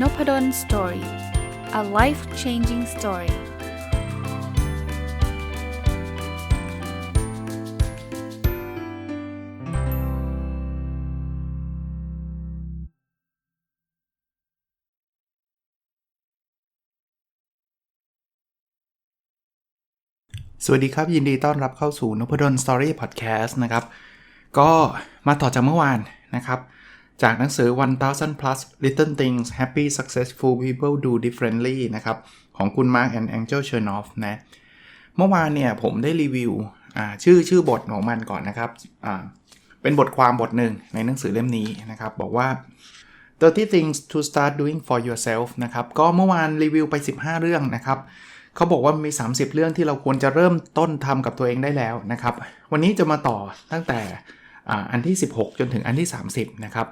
n o p ด d o สตอรี่ a life changing story สวัสดีครับ ยินดีต้อนรับเข้าสู่นพดลสตอรี่พอดแคสต์นะครับ ก็มาต่อจากเมื่อวานนะครับ จากหนังสือ 1000 plus little things happy successful people do differently นะครับ ของคุณ Mark and Angel Chernoff นะ เมื่อวานเนี่ยผมได้รีวิวชื่อชื่อบทของมันก่อนนะครับ เป็นบทความบทหนึ่งในหนังสือเล่มนี้นะครับ บอกว่า 30 things to start doing for yourself นะครับ ก็เมื่อวานรีวิวไป 15 เรื่องนะครับ เขาบอกว่ามี 30 เรื่องที่เราควรจะเริ่มต้นทำกับตัวเองได้แล้วนะครับ วันนี้จะมาต่อตั้งแต่ อันที่ 16 จนถึงอันที่ 30 นะครับ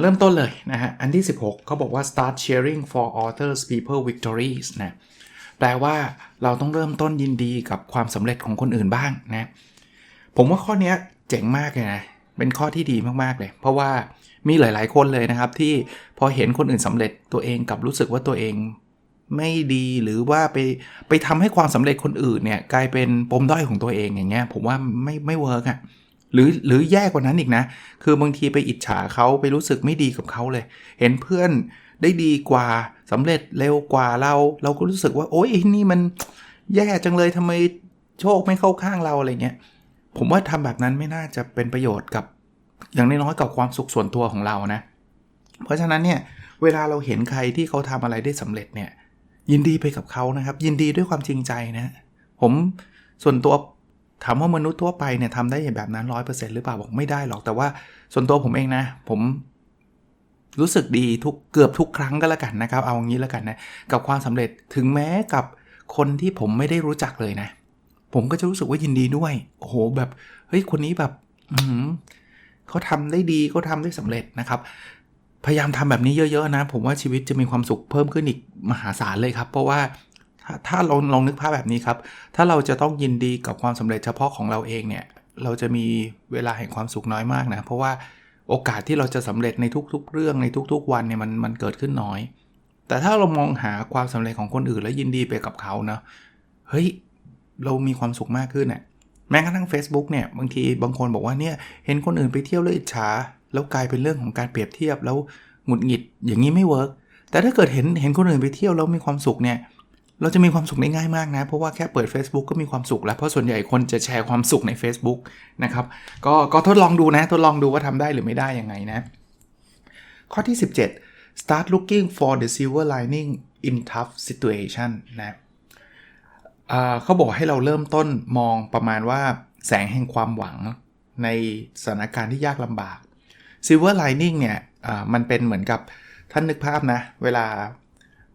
เริ่มต้นเลยนะฮะ อันที่ 16 เขาบอกว่า start cheering for authors people victories นะ แปลว่าเราต้องเริ่มต้นยินดีกับความสำเร็จของคนอื่นบ้างนะ ผมว่าข้อนี้เจ๋งมากเลยนะ เป็นข้อที่ดีมากๆเลย เพราะว่ามีหลายๆคนเลยนะครับ ที่พอเห็นคนอื่นสำเร็จตัวเองกับรู้สึกว่าตัวเองไม่ดีหรือว่าไปไปทำให้ความสำเร็จคนอื่นเนี่ยกลายเป็นปมด้อยของตัวเองอย่างเงี้ยผมว่าไม่ไม่เวิร์กอะ่ะ หรือหรือแย่กว่านั้นอีกนะ คือบางทีไปอิจฉาเขาไปรู้สึกไม่ดีกับเขาเลย เห็นเพื่อนได้ดีกว่าสำเร็จเร็วกว่าเรา เราก็รู้สึกว่า โอ๊ยนี่มันแย่จังเลยทำไมโชคไม่เข้าข้างเราอะไรเงี้ยผมว่าทำแบบนั้นไม่น่าจะเป็นประโยชน์กับอย่างน้อยๆกับความสุขส่วนตัวของเรานะ เพราะฉะนั้นเนี่ยเวลาเราเห็นใครที่เขาทำอะไรได้สำเร็จเนี่ยยินดีไปกับเขานะครับ ยินดีด้วยความจริงใจนะ ผมส่วนตัว ถามว่ามนุษย์ทั่วไปเนี่ยทำได้แบบนั้นร้อยเปอร์เซ็นต์หรือเปล่าบอกไม่ได้หรอกแต่ว่าส่วนตัวผมเองนะ ผมรู้สึกดีทุกเกือบทุกครั้งก็แล้วกันนะครับ เอางี้แล้วกันนะ กับความสำเร็จถึงแม้กับคนที่ผมไม่ได้รู้จักเลยนะ ผมก็จะรู้สึกว่ายินดีด้วย โอ้โหแบบเฮ้ยคนนี้แบบเขาทำได้ดีเขาทาได้สำเร็จนะครับ พยายามทำแบบนี้เยอะ ๆ นะ ผมว่าชีวิตจะมีความสุขเพิ่มขึ้นอีกมหาศาลเลยครับ เพราะว่า ถ้าเราลองนึกภาพแบบนี้ครับ ถ้าเราจะต้องยินดีกับความสำเร็จเฉพาะของเราเองเนี่ย เราจะมีเวลาแห่งความสุขน้อยมากนะ เพราะว่าโอกาสที่เราจะสำเร็จในทุก ๆ เรื่องในทุก ๆ วันเนี่ยมันมันเกิดขึ้นน้อย แต่ถ้าเรามองหาความสำเร็จของคนอื่น แล้วยินดีไปกับเขาเนะ เฮ้ย เรามีความสุขมากขึ้นเนะ่ยแม้กระทั่ง Facebook เนี่ย บางทีบางคนบอกว่าเนี่ย เห็นคนอื่นไปเที่ยวแล้วอิจฉา แล้วกลายเป็นเรื่องของการเปรียบเทียบแล้วหงุดหงิด อย่างนี้ไม่เวิร์กแต่ถ้าเกิดเห็นเห็นคนอื่นไปเที่ยวแล้วมีความสุขเนี่ย เราจะมีความสุขได้ง่ายมากนะ เพราะว่าแค่เปิด Facebook ก็มีความสุขแล้ว เพราะส่วนใหญ่คนจะแชร์ความสุขใน Facebook นะครับ ก็ก็ทดลองดูนะ ทดลองดูว่าทำได้หรือไม่ได้ยังไงนะ ข้อที่ 17 start looking for the silver lining in tough situation นะเขาบอกให้เราเริ่มต้นมองประมาณว่าแสงแห่งความหวังในสถานการณ์ที่ยากลำบาก silver lining เนี่ยมันเป็นเหมือนกับท่านนึกภาพนะ เวลา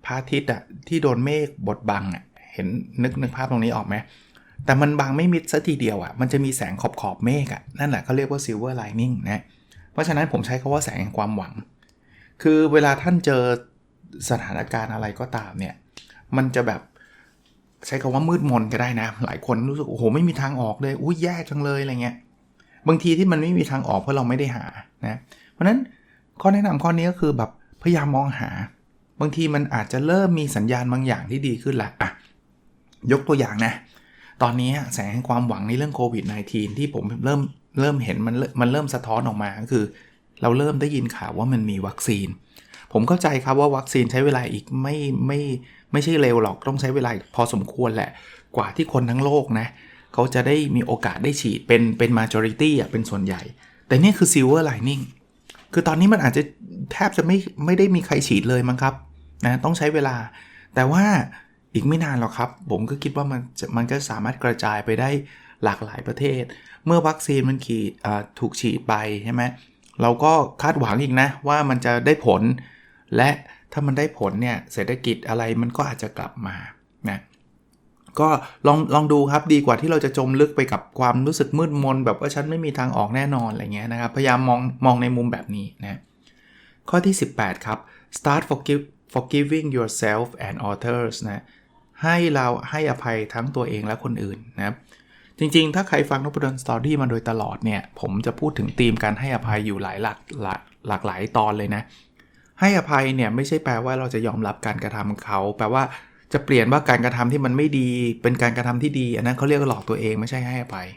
พระอาทิตย์อะที่โดนเมฆบดบังอะเห็นนึกนึกภาพตรงนี้ออกไหมแต่มันบังไม่มิดซะทีเดียวอะมันจะมีแสงขอบขอบเมฆอะนั่นแหละเขาเรียกว่าซิลเวอร์ไลนิ่งนะเพราะฉะนั้นผมใช้คาว่าแสงแห่งความหวัง คือเวลาท่านเจอสถานการณ์อะไรก็ตามเนี่ยมันจะแบบใช้คาว่ามืดมนก็ได้นะ หลายคนรู้สึกโอ้โหไม่มีทางออกเลยอุ้ยแย่จังเลยอะไรเงี้ยบางทีที่มันไม่มีทางออกเพราะเราไม่ได้หานะเพราะนั้นข้อแนะนำข้อนี้ก็คือแบบพยายามมองหา บางทีมันอาจจะเริ่มมีสัญญาณบางอย่างที่ดีขึ้นละอะยกตัวอย่างนะ ตอนนี้แสงความหวังในเรื่องโควิด -19 ที่ผมเริ่มเริ่มเห็นมันมันเริ่มสะท้อนออกมาก็คือ เราเริ่มได้ยินข่าวว่ามันมีวัคซีน ผมเข้าใจครับว่าวัคซีนใช้เวลาอีกไม่ไม่ไม่ใช่เร็วหรอกต้องใช้เวลาพอสมควรแหละ กว่าที่คนทั้งโลกนะเขาจะได้มีโอกาสได้ฉีดเป็นเป็น majority อะเป็นส่วนใหญ่ แต่นี่คือ silver lining คือตอนนี้มันอาจจะแทบจะไม่ไม่ได้มีใครฉีดเลยมั้งครับ นะต้องใช้เวลา แต่ว่าอีกไม่นานหรอกครับ ผมก็คิดว่ามันมันก็สามารถกระจายไปได้หลากหลายประเทศ เมื่อวัคซีนมันขีดถูกฉีดไปใช่ไหมเราก็คาดหวังอีกนะว่ามันจะได้ผล และถ้ามันได้ผลเนี่ยเศรษฐกิจอะไรมันก็อาจจะกลับมานะก็ลองลองดูครับดีกว่าที่เราจะจมลึกไปกับความรู้สึกมืดมน แบบว่าฉันไม่มีทางออกแน่นอนอะไรเงี้ยนะครับพยายามมองมองในมุมแบบนี้นะข้อที่ 18 ครับ start forgive forgiving yourself and others นะให้เราให้อภัยทั้งตัวเองและคนอื่นนะครับจริงๆ ถ้าใครฟังนพดลสตอรี่มาโดยตลอดเนี่ย ผมจะพูดถึงธีมการให้อภัยอยู่หลายหลักหลากหลากหลายตอนเลยนะ ให้อภัยเนี่ยไม่ใช่แปลว่าเราจะยอมรับการกระทำเขา แปลว่าจะเปลี่ยนว่าการกระทำที่มันไม่ดี เป็นการกระทำที่ดี อันนั้นเขาเรียกหลอกตัวเองไม่ใช่ให้อภัย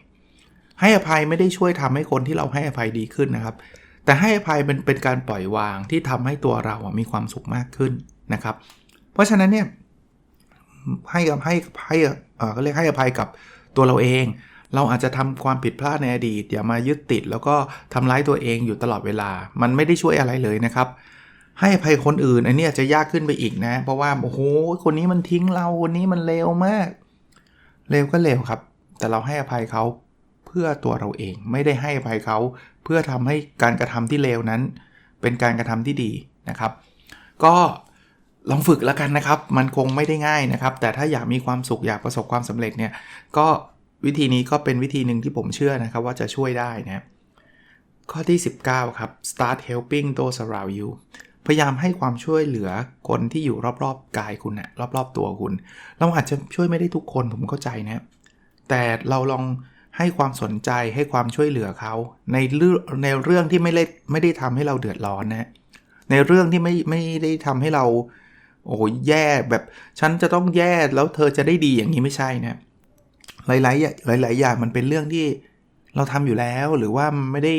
ให้อภัยไม่ได้ช่วยทำให้คนที่เราให้อภัยดีขึ้นนะครับ แต่ให้อภัยเป็นเป็นการปล่อยวางที่ทำให้ตัวเราอะมีความสุขมากขึ้นนะครับ เพราะฉะนั้นเนี่ยให้กับให้ให้เอ่อก็เรียกให้อภัยกับตัวเราเอง เราอาจจะทำความผิดพลาดในอดีตอย่ามายึดติด แล้วก็ทำร้ายตัวเองอยู่ตลอดเวลา มันไม่ได้ช่วยอะไรเลยนะครับ ให้อภัยคนอื่นอันนี้อาจจะยากขึ้นไปอีกนะ เพราะว่าโอ้โหคนนี้มันทิ้งเราคนนี้มันเลวมากเลวก็เลวครับ แต่เราให้อภัยเขาเพื่อตัวเราเอง ไม่ได้ให้อภัยเขา เพื่อทำให้การกระทำที่เลวนั้น เป็นการกระทำที่ดีนะครับ ก็ลองฝึกแล้วกันนะครับ มันคงไม่ได้ง่ายนะครับ แต่ถ้าอยากมีความสุขอยากประสบความสำเร็จเนี่ยก็วิธีนี้ก็เป็นวิธีหนึ่งที่ผมเชื่อนะครับว่าจะช่วยได้นะข้อที่ 19 ครับ start helping those around you พยายามให้ความช่วยเหลือคนที่อยู่รอบๆกายคุณนะรอบๆตัวคุณ เราอาจจะช่วยไม่ได้ทุกคนผมเข้าใจนะ แต่เราลอง ให้ความสนใจให้ความช่วยเหลือเขาในเรื่องในเรื่องที่ไม่ได้ไม่ได้ทำให้เราเดือดร้อนนะในเรื่องที่ไม่ไม่ได้ทำให้เรา โอ้โหแย่แบบฉันจะต้องแย่แล้วเธอจะได้ดีอย่างนี้ไม่ใช่นะหลายๆหลายๆอย่างมันเป็นเรื่องที่เราทำอยู่แล้วหรือว่าไม่ได้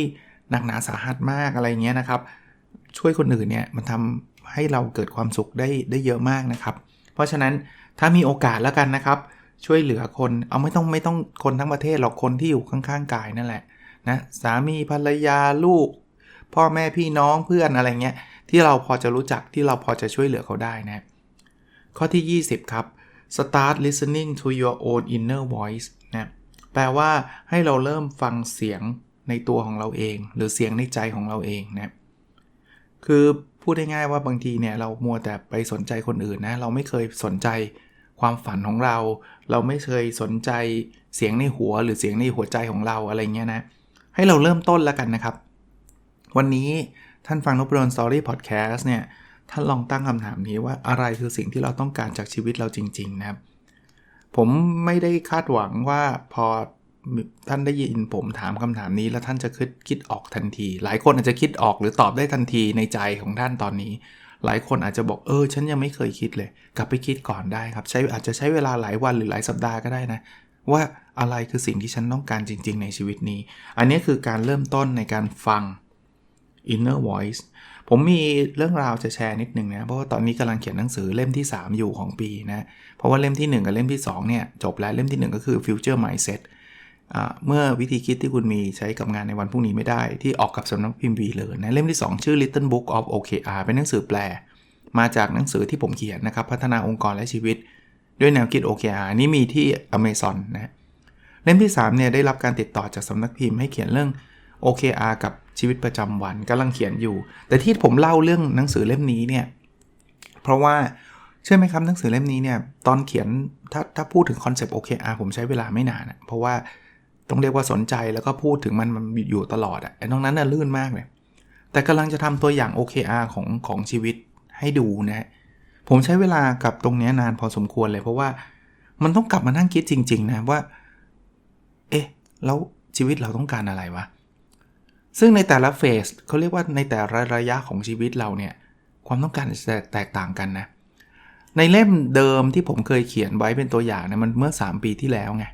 หนักหนาสาหัสมากอะไรเงี้ยนะครับ ช่วยคนอื่นเนี่ยมันทำให้เราเกิดความสุขได้ได้เยอะมากนะครับ เพราะฉะนั้นถ้ามีโอกาสแล้วกันนะครับ ช่วยเหลือคน เอาไม่ต้องไม่ต้องคนทั้งประเทศหรอกคนที่อยู่ข้างๆกายนั่นแหละนะสามีภรรยาลูก พ่อแม่พี่น้องเพื่อนอะไรเงี้ยที่เราพอจะรู้จักที่เราพอจะช่วยเหลือเขาได้นะข้อที่ 20 ครับ start listening to your own inner voice นะแปลว่าให้เราเริ่มฟังเสียงในตัวของเราเอง หรือเสียงในใจของเราเองนะคือพูดง่ายๆว่าบางทีเนี่ยเรามัวแต่ไปสนใจคนอื่นนะเราไม่เคยสนใจ ความฝันของเรา เราไม่เคยสนใจเสียงในหัวหรือเสียงในหัวใจของเราอะไรเงี้ยนะ ให้เราเริ่มต้นแล้วกันนะครับ วันนี้ท่านฟังนบรอนสตอรี่พอดแคสต์เนี่ยท่านลองตั้งคำถามนี้ว่าอะไรคือสิ่งที่เราต้องการจากชีวิตเราจริง ๆ นะครับ ผมไม่ได้คาดหวังว่าพอท่านได้ยินผมถามคำถามนี้ แล้วท่านจะคิดคิดออกทันที หลายคนอาจจะคิดออกหรือตอบได้ทันทีในใจของท่านตอนนี้ หลายคนอาจจะบอกเออฉันยังไม่เคยคิดเลย กลับไปคิดก่อนได้ครับใช้อาจจะใช้เวลาหลายวันหรือหลายสัปดาห์ก็ได้นะ ว่าอะไรคือสิ่งที่ฉันต้องการจริง ๆ ในชีวิตนี้ อันนี้คือการเริ่มต้นในการฟัง inner voice ผมมีเรื่องราวจะแชร์นิดหนึ่งนะ เพราะว่าตอนนี้กำลังเขียนหนังสือเล่มที่ 3 อยู่ของปีนะ เพราะว่าเล่มที่ 1 กับเล่มที่ 2 เนี่ย จบแล้วเล่มที่ 1 ก็คือ future mindset เมื่อวิธีคิดที่คุณมีใช้กับงานในวันพรุ่งนี้ไม่ได้ ที่ออกกับสำนักพิมพ์วีเลยนะเล่มที่ 2 ชื่อ Little Book of OKR เป็นหนังสือแปล มาจากหนังสือที่ผมเขียนนะครับ พัฒนาองค์กรและชีวิต ด้วยแนวคิด OKR นี่มีที่ Amazon นะเล่มที่3เนี่ยได้รับการติดต่อจากสำนักพิมพ์ให้เขียนเรื่อง OKR กับชีวิตประจำวันกำลังเขียนอยู่ แต่ที่ผมเล่าเรื่องหนังสือเล่มนี้เนี่ยเพราะว่าเชื่อไหมครับหนังสือเล่มนี้เนี่ยตอนเขียนถ้าถ้าพูดถึงคอนเซปต์ OKR ผมใช้เวลาไม่นานนะเพราะว่า ต้องเรียกว่าสนใจแล้วก็พูดถึงมันมันอยู่ตลอดอะ่ะไอ้ตรงนั้นน่ะลื่นมากเลย แต่กำลังจะทำตัวอย่าง OKR ของของชีวิตให้ดูนะผมใช้เวลากับตรงนี้นานพอสมควรเลย เพราะว่ามันต้องกลับมานั่งคิดจริง ๆ นะว่า เอ๊ะ แล้วชีวิตเราต้องการอะไรวะ ซึ่งในแต่ละเฟสเขาเรียกว่าในแต่ละระยะของชีวิตเราเนี่ย ความต้องการจะแตกต่างกันนะ ในเล่มเดิมที่ผมเคยเขียนไว้เป็นตัวอย่างเนี่ยมันเมื่อ 3 ปีที่แล้วไง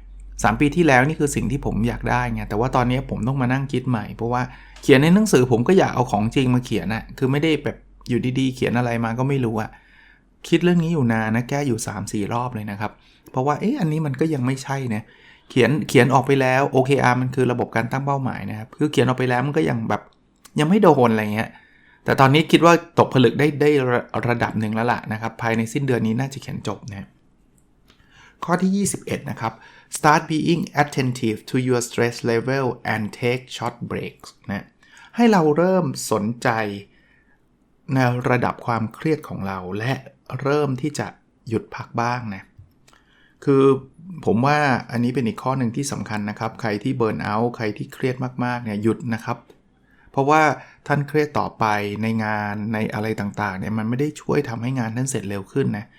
สปีที่แล้วนี่คือสิ่งที่ผมอยากได้ไงแต่ว่าตอนนี้ผมต้องมานั่งคิดใหม่ เพราะว่าเขียนในหนังสือผมก็อยากเอาของจริงมาเขียนนะคือไม่ได้แบบอยู่ดีๆ เขียนอะไรมาก็ไม่รู้อะคิดเรื่องนี้อยู่นานนะแก้อยู่ 3-4 รอบเลยนะครับ เพราะว่าเอ๊ะอันนี้มันก็ยังไม่ใช่นะเขียนเขียนออกไปแล้ว OKR มันคือระบบการตั้งเป้าหมายนะครับคือเขียนออกไปแล้วมันก็ยังแบบยังไม่โดนอะไรเงี้ยแต่ตอนนี้คิดว่าตกผลึกได้ได้ระดับหนึ่งแล้วล่ะนะครับภายในสิ้นเดือนนี้น่าจะเขียนจบนะ ข้อที่ 21 นะครับ start being attentive to your stress level and take short breaks นะให้เราเริ่มสนใจในระดับความเครียดของเราและเริ่มที่จะหยุดพักบ้างนะ คือผมว่าอันนี้เป็นอีกข้อหนึ่งที่สำคัญนะครับ ใครที่เบิร์นเอาท์ใครที่เครียดมากๆเนี่ยหยุดนะครับ เพราะว่าท่านเครียดต่อไปในงานในอะไรต่างๆเนี่ยมันไม่ได้ช่วยทำให้งานท่านเสร็จเร็วขึ้นนะเ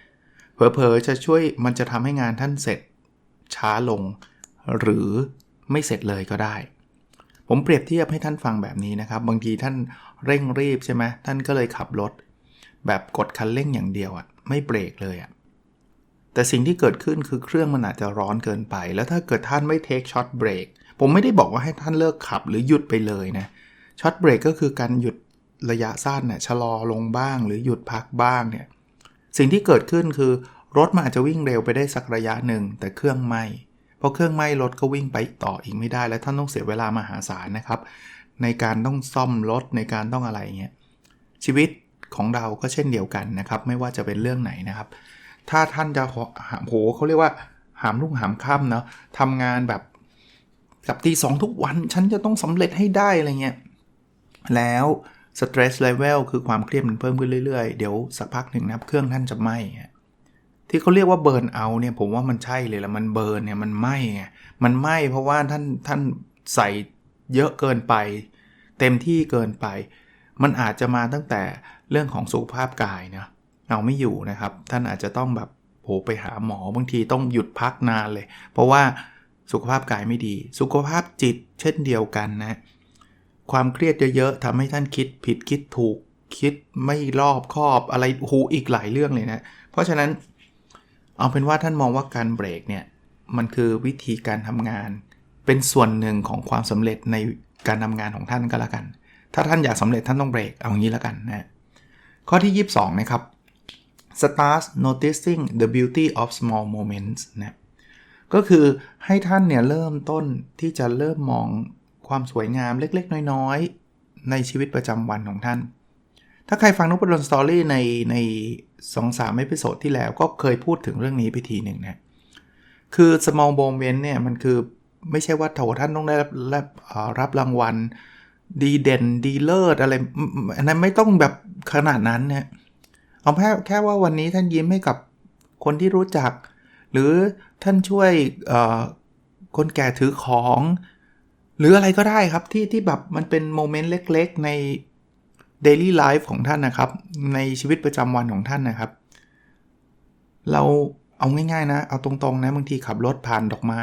เผลอๆจะช่วยมันจะทำให้งานท่านเสร็จช้าลง หรือไม่เสร็จเลยก็ได้ ผมเปรียบเทียบให้ท่านฟังแบบนี้นะครับ บางทีท่านเร่งรีบใช่ไหมท่านก็เลยขับรถ แบบกดคันเร่งอย่างเดียวอะไม่เบรกเลยอะแต่สิ่งที่เกิดขึ้นคือเครื่องมันอาจจะร้อนเกินไป แล้วถ้าเกิดท่านไม่เทคช็อตเบรกผมไม่ได้บอกว่าให้ท่านเลิกขับหรือหยุดไปเลยนะช็อตเบรกก็คือการหยุดระยะสั้นน่ยชะลอลงบ้างหรือหยุดพักบ้างเนี่ย สิ่งที่เกิดขึ้นคือรถมันอาจจะวิ่งเร็วไปได้สักระยะหนึ่งแต่เครื่องไหม้พอเครื่องไหม้รถก็วิ่งไปต่ออีกไม่ได้ และท่านต้องเสียเวลามหาศาลนะครับ ในการต้องซ่อมรถในการต้องอะไรเงี้ยชีวิตของเราก็เช่นเดียวกันนะครับ ไม่ว่าจะเป็นเรื่องไหนนะครับ ถ้าท่านจะหามโหเขาเรียกว่าหามลุ่งหามค่ำเนาะทำงานแบบกับตีสองทุกวัน ฉันจะต้องสำเร็จให้ได้อะไรเงี้ยแล้ว สเตรสเลเวลคือความเครียดมันเพิ่มขึ้นเรื่อยๆ เดี๋ยวสักพักหนึ่งนะเครื่องท่านจะไหม้ที่เขาเรียกว่าเบิร์นเอาเนี่ยผมว่ามันใช่เลยละมันเบิร์นเนี่ยมันไหม้ไงมันไหม้เพราะว่าท่านท่านใส่เยอะเกินไป เต็มที่เกินไป มันอาจจะมาตั้งแต่เรื่องของสุขภาพกายนะเอาไม่อยู่นะครับ ท่านอาจจะต้องแบบโผไปหาหมอบางทีต้องหยุดพักนานเลย เพราะว่าสุขภาพกายไม่ดี สุขภาพจิตเช่นเดียวกันนะ ความเครียดเยอะๆทำให้ท่านคิดผิดคิดถูกคิดไม่รอบคอบอะไรหูอีกหลายเรื่องเลยนะ เพราะฉะนั้นเอาเป็นว่าท่านมองว่าการเบรกเนี่ยมันคือวิธีการทำงาน เป็นส่วนหนึ่งของความสำเร็จในการทำงานของท่านก็แล้วกัน ถ้าท่านอยากสำเร็จท่านต้องเบรกเอางี้แล้วกันนะข้อที่ 22 นะครับ start noticing the beauty of small moments นะก็คือให้ท่านเนี่ยเริ่มต้นที่จะเริ่มมอง ความสวยงามเล็กๆ น้อยๆ ในชีวิตประจำวันของท่าน ถ้าใครฟังนุบดลสตอรี่ในในสองสามเอพิโซดที่แล้วก็เคยพูดถึงเรื่องนี้ไปทีหนึ่งนะคือ small moment เนี่ยมันคือไม่ใช่ว่าโถท่านต้องได้รับรับรับรางวัล ดีเด่นดีเลิศอะไรอันนั้นไม่ต้องแบบขนาดนั้นนะเอาแค่แค่ว่าวันนี้ท่านยิ้มให้กับคนที่รู้จัก หรือท่านช่วยคนแก่ถือของ หรืออะไรก็ได้ครับที่ที่แบบมันเป็นโมเมนต์เล็กๆ ใน daily life ของท่านนะครับ ในชีวิตประจำวันของท่านนะครับ เราเอาง่ายๆนะ เอาตรงๆนะบางทีขับรถผ่านดอกไม้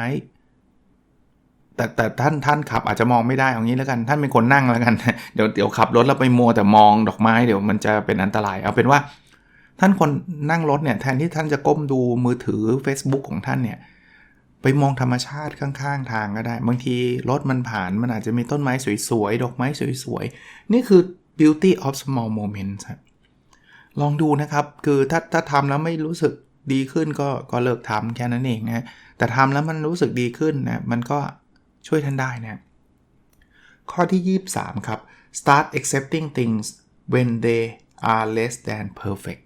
แต่แต่ท่านท่านขับอาจจะมองไม่ได้เอางี้แล้วกัน ท่านเป็นคนนั่งแล้วกัน เดี๋ยวเดี๋ยวขับรถแล้วไปมัวแต่มองดอกไม้เดี๋ยวมันจะเป็นอันตราย เอาเป็นว่า ท่านคนนั่งรถเนี่ยแทนที่ท่านจะก้มดูมือถือ Facebook ของท่านเนี่ย ไปมองธรรมชาติข้างๆ ทางก็ได้ บางทีรถมันผ่านมันอาจจะมีต้นไม้สวยๆ ดอกไม้สวยๆ นี่คือ beauty of small moments ลองดูนะครับ คือถ้าถ้าทำแล้วไม่รู้สึกดีขึ้นก็ก็เลิกทำแค่นั้นเองนะ แต่ทำแล้วมันรู้สึกดีขึ้นนะ มันก็ช่วยท่านได้นะ ข้อที่ 23 ครับ start accepting things when they are less than perfect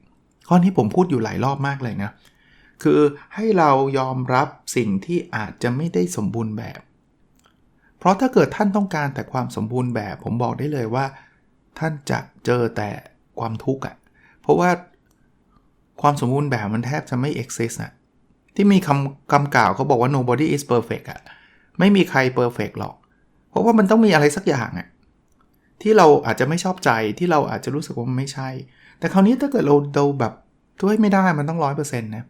ข้อนี้ผมพูดอยู่หลายรอบมากเลยนะ คือให้เรายอมรับสิ่งที่อาจจะไม่ได้สมบูรณ์แบบ เพราะถ้าเกิดท่านต้องการแต่ความสมบูรณ์แบบ ผมบอกได้เลยว่า ท่านจะเจอแต่ความทุกข์อะ เพราะว่าความสมบูรณ์แบบมันแทบจะไม่ exist อะที่มีคำคำกล่าวเขาบอกว่า nobody is perfect อะ ไม่มีใคร perfect หรอก เพราะว่ามันต้องมีอะไรสักอย่างอะ ที่เราอาจจะไม่ชอบใจ ที่เราอาจจะรู้สึกว่ามันไม่ใช่ แต่คราวนี้ถ้าเกิดเราเราแบบช่วยไม่ได้มันต้องร้อยเปอร์เซ็นต์นะ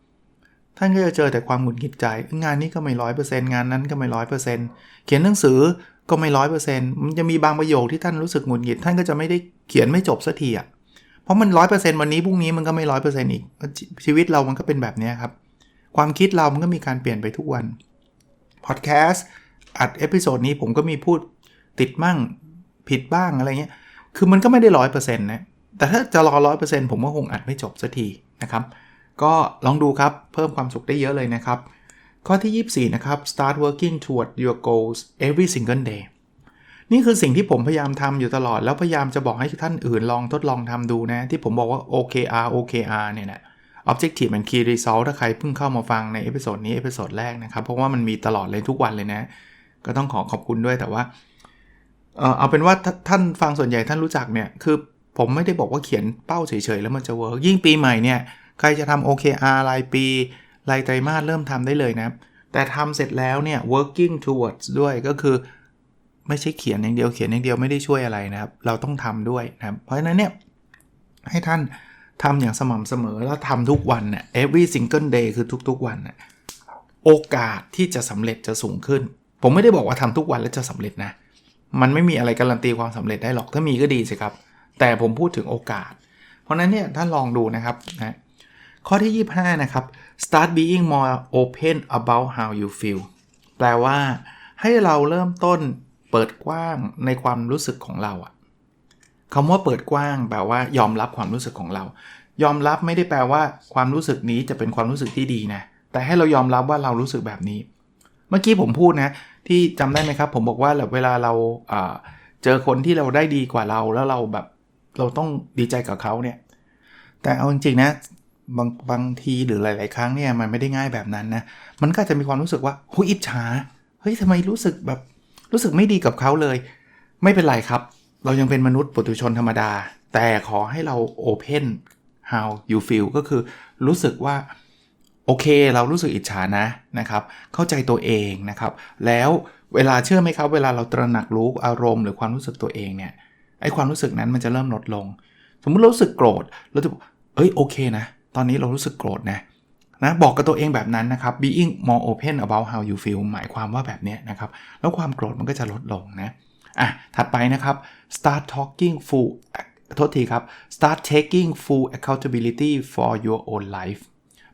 ท่านก็จะเจอแต่ความหงุดหงิดใจ งานนี้ก็ไม่ร้อยเปอร์เซ็นต์งานนั้นก็ไม่ร้อยเปอร์เซ็นต์เขียนหนังสือก็ไม่ร้อยเปอร์เซ็นต์มันจะมีบางประโยคที่ท่านรู้สึกหงุดหงิด ท่านก็จะไม่ได้เขียนไม่จบสักทีอะ เพราะมันร้อยเปอร์เซ็นต์วันนี้พรุ่งนี้มันก็ไม่ร้อยเปอร์เซ็นต์อีก ชีวิตเรามันก็เป็นแบบนี้ครับ ความคิดเรามันก็มีการเปลี่ยนไปทุกวัน พอดแคสต์อัดเอพิโซดนี้ผมก็มีพูดติดมั่งผิดบ้างอะไรเงี้ย คือมันก็ไม่ได้ร้อยเปอร์เซ็นต์นะ แต่ถ้าจะรอร้อยเปอร์เซ็นต์ผมก็คงอัดไม่จบสักทีนะครับ ก็ลองดูครับ เพิ่มความสุขได้เยอะเลยนะครับ ข้อที่ 24 นะครับ start working toward your goals every single day นี่คือสิ่งที่ผมพยายามทำอยู่ตลอด แล้วพยายามจะบอกให้ท่านอื่นลองทดลองทำดูนะ ที่ผมบอกว่า OKR OKR เนี่ยนะ Objective and Key Result ถ้าใครเพิ่งเข้ามาฟังในเอพิโซดนี้เอพิโซดแรกนะครับ เพราะว่ามันมีตลอดเลยทุกวันเลยนะ ก็ต้องขอขอบคุณด้วยแต่ว่า เอาเป็นว่าท่านฟังส่วนใหญ่ท่านรู้จักเนี่ย คือผมไม่ได้บอกว่าเขียนเป้าเฉยๆ แล้วมันจะเวิร์กยิ่งปีใหม่เนี่ย ใครจะทำ OKR รายปีรายไตรมาสเริ่มทำได้เลยนะ แต่ทำเสร็จแล้วเนี่ย working towards ด้วยก็คือ ไม่ใช่เขียนอย่างเดียวเขียนอย่างเดียวไม่ได้ช่วยอะไรนะครับ เราต้องทำด้วยนะครับ เพราะฉะนั้นเนี่ย ให้ท่านทำอย่างสม่ำเสมอแล้วทำทุกวันน่ะ every single day คือทุกๆวันน่ะโอกาสที่จะสำเร็จจะสูงขึ้น ผมไม่ได้บอกว่าทำทุกวันแล้วจะสำเร็จนะ มันไม่มีอะไรการันตีความสำเร็จได้หรอกถ้ามีก็ดีสิครับ แต่ผมพูดถึงโอกาส เพราะราะนั้นเนี่ยท่านลองดูนะครับนะ ข้อที่ 25 นะครับ start being more open about how you feel แปลว่า ให้เราเริ่มต้นเปิดกว้างในความรู้สึกของเราอะคำว่าเปิดกว้างแปลว่ายอมรับความรู้สึกของเรา ยอมรับไม่ได้แปลว่า ความรู้สึกนี้จะเป็นความรู้สึกที่ดีนะ แต่ให้เรายอมรับว่าเรารู้สึกแบบนี้ เมื่อกี้ผมพูดนะ ที่จำได้ไหมครับ ผมบอกว่าเวลาเราเจอคนที่เราได้ดีกว่าเราแล้วเราแบบเราต้องดีใจกับเขาเนี่ย แต่เอาจริงๆนะ บางบางทีหรือหลาย ๆ ครั้งเนี่ยมันไม่ได้ง่ายแบบนั้นนะมันก็จะมีความรู้สึกว่าหุยอิจฉาเฮ้ยทำไมรู้สึกแบบรู้สึกไม่ดีกับเขาเลย ไม่เป็นไรครับ เรายังเป็นมนุษย์ปุถุชนธรรมดา แต่ขอให้เรา open how you feel ก็คือรู้สึกว่า โอเค เรารู้สึกอิจฉานะนะครับ เข้าใจตัวเองนะครับ แล้วเวลาเชื่อไหมครับ เวลาเราตระหนักรู้อารมณ์หรือความรู้สึกตัวเองเนี่ยไอ้ความรู้สึกนั้นมันจะเริ่มลดลง สมมุติรารู้สึกโกรธเราจะเอ้ยโอเคนะ ตอนนี้เรารู้สึกโกรธนะนะบอกกับตัวเองแบบนั้นนะครับ being more open about how you feel หมายความว่าแบบนี้นะครับ แล้วความโกรธมันก็จะลดลงนะอะถัดไปนะครับ start talking full โทษทีครับ start taking full accountability for your own life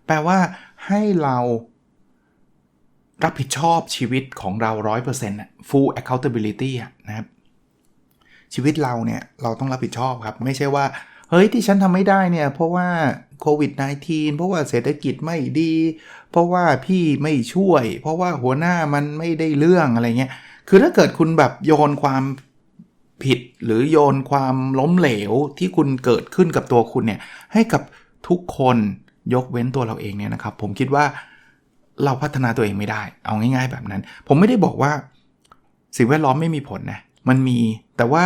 แปลว่าให้เรารับผิดชอบชีวิตของเรา 100% full accountability นะครับ ชีวิตเราเนี่ย เราต้องรับผิดชอบครับ ไม่ใช่ว่า เฮ้ยที่ฉันทำไม่ได้เนี่ย เพราะว่า โควิด -19 เพราะว่าเศรษฐกิจไม่ดี เพราะว่าพี่ไม่ช่วย เพราะว่าหัวหน้ามันไม่ได้เรื่องอะไรเงี้ย คือถ้าเกิดคุณแบบโยนความผิดหรือโยนความล้มเหลวที่คุณเกิดขึ้นกับตัวคุณเนี่ยให้กับทุกคนยกเว้นตัวเราเองเนี่ยนะครับ ผมคิดว่าเราพัฒนาตัวเองไม่ได้ เอาง่าย ๆ แบบนั้น ผมไม่ได้บอกว่าสิ่งแวดล้อมไม่มีผลนะ มันมีแต่ว่า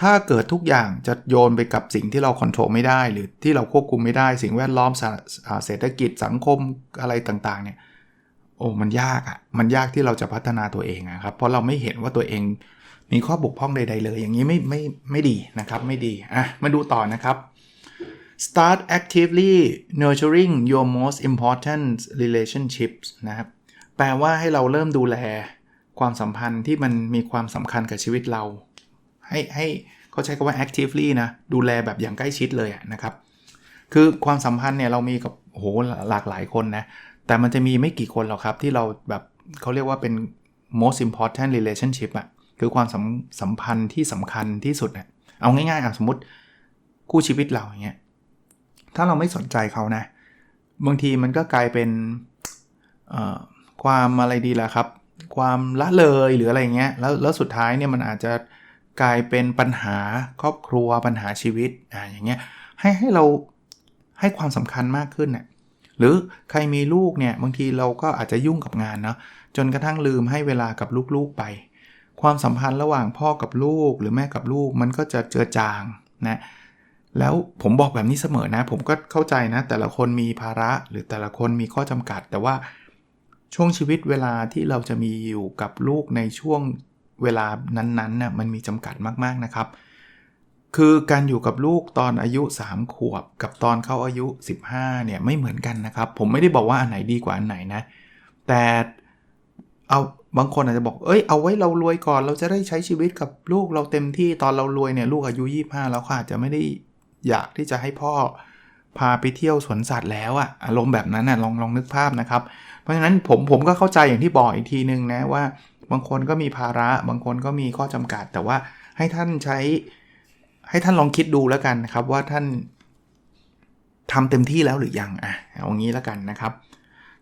ถ้าเกิดทุกอย่างจะโยนไปกับสิ่งที่เราควบคุมไม่ได้ หรือที่เราควบคุมไม่ได้ สิ่งแวดล้อมเศรษฐกิจสังคมอะไรต่างๆเนี่ยโอ้มันยากอะ่ะมันยากที่เราจะพัฒนาตัวเองนะครับเพราะเราไม่เห็นว่าตัวเองมีข้อบกพร่องใด ๆ เลย อย่างนี้ไม่ไม่ไม่ดีนะครับไม่ดีอะมาดูต่อนะครับ start actively nurturing your most important relationships นะครับแปลว่าให้เราเริ่มดูแลความสัมพันธ์ที่มันมีความสำคัญกับชีวิตเรา ให้ให้เขาใช้คำว่า actively นะดูแลแบบอย่างใกล้ชิดเลยนะครับคือความสัมพันธ์เนี่ยเรามีกับโหหลากหลายคนนะแต่มันจะมีไม่กี่คนหรอกครับที่เราแบบเขาเรียกว่าเป็น most important relationship อะคือความสัมสัมพันธ์ที่สำคัญที่สุดเนี่ยเอาง่ายๆอะสมมติคู่ชีวิตเราอย่างเงี้ยถ้าเราไม่สนใจเขานะ บางทีมันก็กลายเป็นความอะไรดีล่ะครับ ความละเลยหรืออะไรเงี้ยแล้วแล้วสุดท้ายเนี่ยมันอาจจะ กลายเป็นปัญหาครอบครัวปัญหาชีวิตอ่าอย่างเงี้ยให้ให้เราให้ความสำคัญมากขึ้นเนะ่ยหรือใครมีลูกเนี่ยบางทีเราก็อาจจะยุ่งกับงานเนาะจนกระทั่งลืมให้เวลากับลูกๆไป ความสัมพันธ์ระหว่างพ่อกับลูกหรือแม่กับลูกมันก็จะเจือจางนะแล้วผมบอกแบบนี้เสมอนะ ผมก็เข้าใจนะ แต่ละคนมีภาระหรือแต่ละคนมีข้อจำกัด แต่ว่าช่วงชีวิตเวลาที่เราจะมีอยู่กับลูกในช่วง เวลานั้นๆน่ะมันมีจำกัดมากๆนะครับ คือการอยู่กับลูกตอนอายุ 3 ขวบ กับตอนเขาอายุ 15เนี่ยไม่เหมือนกันนะครับ ผมไม่ได้บอกว่าอันไหนดีกว่าอันไหนนะ แต่เอาบางคนอาจจะบอก เอ้ย เอาไว้เรารวยก่อน เราจะได้ใช้ชีวิตกับลูกเราเต็มที่ตอนเรารวยเนี่ยลูกอายุ 25 แล้วค่ะจจะไม่ได้อยากที่จะให้พ่อพาไปเที่ยวสวนสัตว์แล้วอะอารมณ์แบบนั้นนะลองลองนึกภาพนะครับ เพราะฉะนั้นผมผมก็เข้าใจอย่างที่บอกอีกทีนึงนะว่า บางคนก็มีภาระ บางคนก็มีข้อจำกัด แต่ว่าให้ท่านใช้ ให้ท่านลองคิดดูแล้วกันครับว่าท่านทำเต็มที่แล้วหรือยังอะเอางี้แล้วกันนะครับ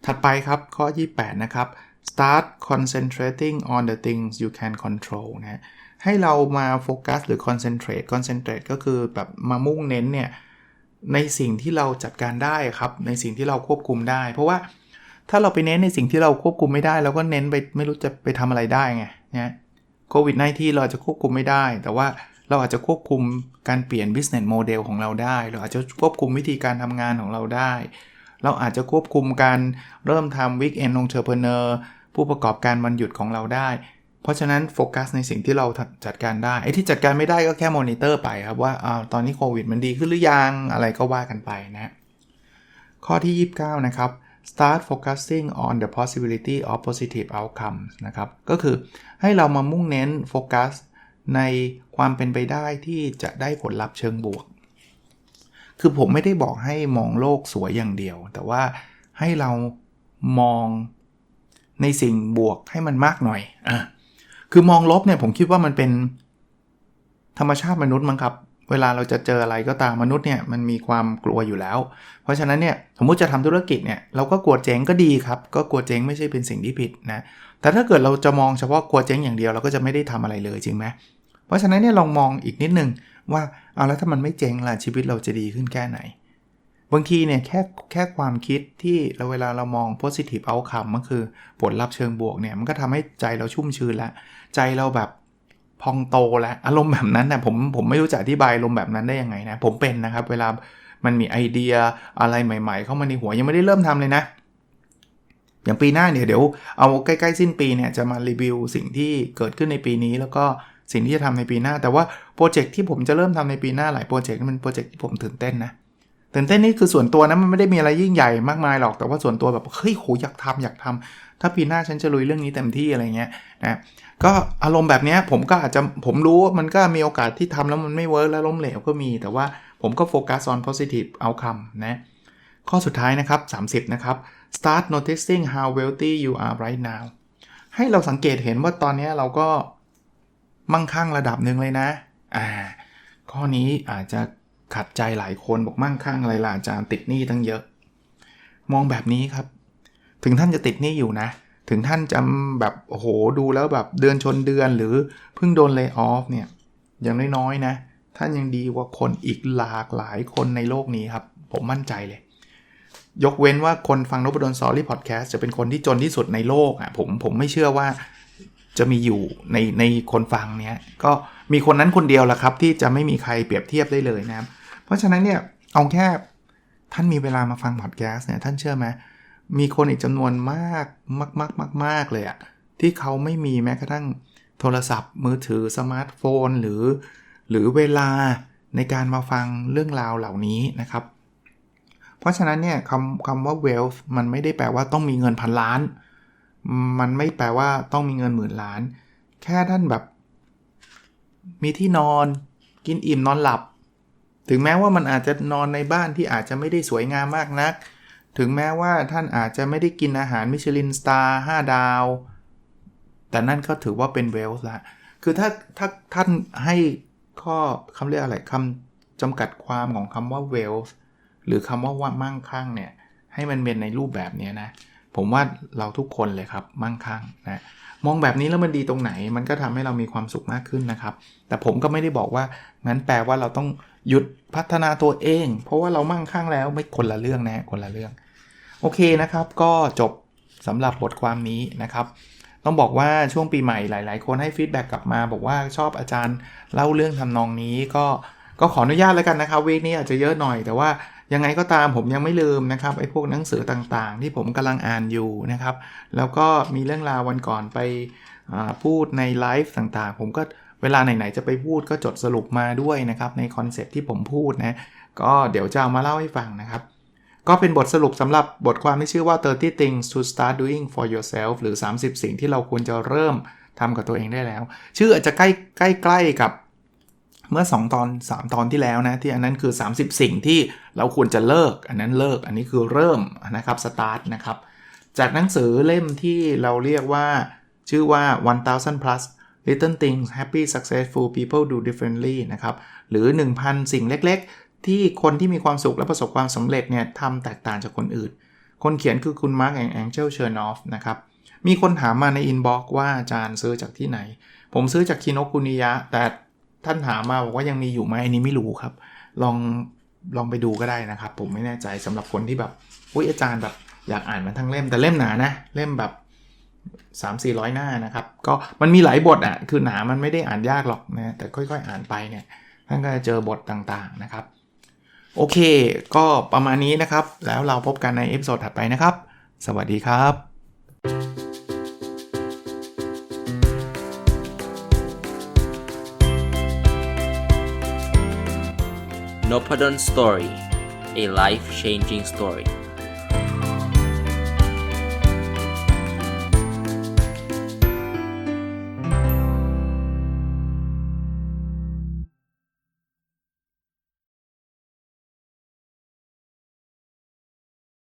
ถัดไปครับข้อ 28 นะครับ start concentrating on the things you can control นะให้เรามาโฟกัสหรือ concentrate concentrate ก็คือแบบมามุ่งเน้นเนี่ยในสิ่งที่เราจัดการได้ครับ ในสิ่งที่เราควบคุมได้ เพราะว่า ถ้าเราไปเน้นในสิ่งที่เราควบคุมไม่ได้เราก็เน้นไปไม่รู้จะไปทำอะไรได้ไงนะโควิด -19 เราจะควบคุมไม่ได้ แต่ว่าเราอาจจะควบคุมการเปลี่ยน business model ของเราได้ เราอาจจะควบคุมวิธีการทำงานของเราได้ เราอาจจะควบคุมการเริ่มทำ weekend entrepreneur ผู้ประกอบการวันหยุดของเราได้ เพราะฉะนั้นโฟกัสในสิ่งที่เราจัดการได้ไอ้ที่จัดการไม่ได้ก็แค่มอนิเตอร์ไปครับว่าอาตอนนี้โควิดมันดีขึ้นหรือยังอะไรก็ว่ากันไปนะข้อที่ 29 นะครับ start focusing on the possibility of positive outcomes นะครับ ก็คือให้เรามามุ่งเน้นโฟกัสในความเป็นไปได้ที่จะได้ผลลัพธ์เชิงบวก คือผมไม่ได้บอกให้มองโลกสวยอย่างเดียว แต่ว่าให้เรามองในสิ่งบวกให้มันมากหน่อยอะคือมองลบเนี่ยผมคิดว่ามันเป็นธรรมชาติมนุษย์มั้งครับ เวลาเราจะเจออะไรก็ตามมนุษย์เนี่ยมันมีความกลัวอยู่แล้ว เพราะฉะนั้นเนี่ยสมมุติจะทำธุรกิจเนี่ยเราก็กลัวเจ๊งก็ดีครับ ก็กลัวเจ๊งไม่ใช่เป็นสิ่งที่ผิดนะแต่ถ้าเกิดเราจะมองเฉพาะกลัวเจ๊งอย่างเดียวเราก็จะไม่ได้ทำอะไรเลยจริงไหมเพราะฉะนั้นเนี่ยลองมองอีกนิดนึงว่าเอาแล้วถ้ามันไม่เจ๊งล่ะชีวิตเราจะดีขึ้นแค่ไหน บางทีเนี่ยแค่แค่ความคิดที่เราเวลาเรามอง positive outcome ก็คือผลลัพธ์เชิงบวกเนี่ยมันก็ทำให้ใจเราชุ่มชื้นล้วใจเราแบบ พองโตแล้วอารมณ์แบบนั้นนะผมผมไม่รู้จะอธิบายอารมณ์แบบนั้นได้ยังไงนะ ผมเป็นนะครับ เวลามันมีไอเดียอะไรใหม่ ๆ เข้ามาในหัวยังไม่ได้เริ่มทำเลยนะ อย่างปีหน้าเนี่ยเดี๋ยวเอาใกล้ๆสิ้นปีเนี่ยจะมารีวิวสิ่งที่เกิดขึ้นในปีนี้ แล้วก็สิ่งที่จะทำในปีหน้า แต่ว่าโปรเจกต์ที่ผมจะเริ่มทำในปีหน้าหลายโปรเจกต์มันโปรเจกต์ที่ผมตื่นเต้นนะตื่นเต้นนี่คือส่วนตัวนะมันไม่ได้มีอะไรยิ่งใหญ่มากมายหรอกแต่ว่าส่วนตัวแบบเฮ้ยโหอยากทำอยากทำ ถ้าปีหน้าฉันจะลุยเรื่องนี้เต็มที่อะไรเงี้ยนะก็อารมณ์แบบนี้ผมก็อาจจะผมรู้มันก็มีโอกาสที่ทำแล้วมันไม่เวิร์กแล้วล้มเหลวก็มี แต่ว่าผมก็โฟกัส on positive outcome นะข้อสุดท้ายนะครับ 30 นะครับ start noticing how wealthy you are right now ให้เราสังเกตเห็นว่าตอนนี้เราก็มั่งคั่งระดับหนึ่งเลยนะ อ่า ข้อนี้อาจจะขัดใจหลายคนบอกมั่งคั่งอะไรล่ะอาจารย์ติดหนี้ตั้งเยอะ มองแบบนี้ครับ ถึงท่านจะติดหนี้อยู่นะ ถึงท่านจะแบบโอ้โหดูแล้วแบบเดือนชนเดือนหรือเพิ่งโดนเลิกออฟเนี่ยอย่างน้อยๆนะ ท่านยังดีกว่าคนอีกหลากหลายคนในโลกนี้ครับ ผมมั่นใจเลย ยกเว้นว่าคนฟังนบดลสอรี่พอดแคสต์จะเป็นคนที่จนที่สุดในโลกอะผมผมไม่เชื่อว่าจะมีอยู่ในในคนฟังเนี้ยก็มีคนนั้นคนเดียวแหละครับ ที่จะไม่มีใครเปรียบเทียบได้เลยนะครับ เพราะฉะนั้นเนี่ยเอาแค่ท่านมีเวลามาฟังพอดแคสต์เนี่ยท่านเชื่อไหม มีคนอีกจำนวนมากมากมากมากมากเลยอะที่เขาไม่มีแม้กระทั่งโทรศัพท์มือถือสมาร์ทโฟน หรือ หรือเวลาในการมาฟังเรื่องราวเหล่านี้นะครับ เพราะฉะนั้นเนี่ยคำคำว่า wealth มันไม่ได้แปลว่าต้องมีเงินพันล้าน มันไม่แปลว่าต้องมีเงินหมื่นล้าน แค่ท่านแบบ มีที่นอนกินอิ่มนอนหลับ ถึงแม้ว่ามันอาจจะนอนในบ้านที่อาจจะไม่ได้สวยงามมากนัก ถึงแม้ว่าท่านอาจจะไม่ได้กินอาหารมิชลินสตาร์5ดาว แต่นั่นก็ถือว่าเป็นเวลส์ละ คือถ้าถ้าท่านให้ข้อคำเรียกอะไรคำจำกัดความของคำว่าเวลส์หรือคำว่าว่ามั่งคั่งเนี่ยให้มันเป็นในรูปแบบนี้นะ ผมว่าเราทุกคนเลยครับมั่งคั่งนะมองแบบนี้แล้วมันดีตรงไหน มันก็ทำให้เรามีความสุขมากขึ้นนะครับ แต่ผมก็ไม่ได้บอกว่า งั้นแปลว่าเราต้องหยุดพัฒนาตัวเอง เพราะว่าเรามั่งคั่งแล้วไม่คนละเรื่องนะคนละเรื่อง โอเคนะครับ ก็จบสำหรับบทความนี้นะครับ ต้องบอกว่าช่วงปีใหม่หลาย ๆ คนให้ฟีดแบ็กกลับมา บอกว่าชอบอาจารย์เล่าเรื่องทำนองนี้ก็ก็ขออนุญาตแล้วกันนะครับวีคนี้อาจจะเยอะหน่อย แต่ว่ายังไงก็ตามผมยังไม่ลืมนะครับไอ้พวกหนังสือต่างๆ ที่ผมกำลังอ่านอยู่นะครับ แล้วก็มีเรื่องราววันก่อนไปพูดในไลฟ์ต่างๆ ผมก็เวลาไหนๆจะไปพูดก็จดสรุปมาด้วยนะครับ ในคอนเซ็ปที่ผมพูดนะ ก็เดี๋ยวจะเอามาเล่าให้ฟังนะครับ ก็เป็นบทสรุปสำหรับบทความที่ชื่อว่า 30 things to start doing for yourself หรือ 30 สิ่งที่เราควรจะเริ่มทำกับตัวเองได้แล้ว ชื่ออาจจะใกล้ใกล้ๆกับเมื่อ 2 ตอน 3 ตอนที่แล้วนะ ที่อันนั้นคือ 30 สิ่งที่เราควรจะเลิก อันนั้นเลิกอันนี้คือเริ่มนะครับ start นะครับ จากหนังสือเล่มที่เราเรียกว่า ชื่อว่า 1000 plus little things happy successful people do differently นะครับ หรือ 1,000 สิ่งเล็ก ที่คนที่มีความสุขและประสบความสำเร็จเนี่ยทำแตกต่างจากคนอื่น คนเขียนคือคุณมาร์กแองแองเจลเชอร์นอฟนะครับ มีคนถามมาในอินบ็อกว่าอาจารย์ซื้อจากที่ไหน ผมซื้อจากคิโนคุนิยะ แต่ท่านถามมาบอกว่ายังมีอยู่ไหมอันนี้ไม่รู้ครับ ลองลองไปดูก็ได้นะครับ ผมไม่แน่ใจสำหรับคนที่แบบอุ้ยอาจารย์แบบอยากอ่านมันทั้งเล่มแต่เล่มหนานะ เล่มแบบ 3 4 0 0 หน้านะครับ ก็มันมีหลายบทอะคือหนามันไม่ได้อ่านยากหรอกนะแต่ค่อยๆ อ่านไปเนี่ยท่านก็จะเจอบทต่างๆนะครับ โอเค ก็ประมาณนี้นะครับ แล้วเราพบกันในเอพิโซดถัดไปนะครับ สวัสดีครับ n o p a d o n Story a life changing story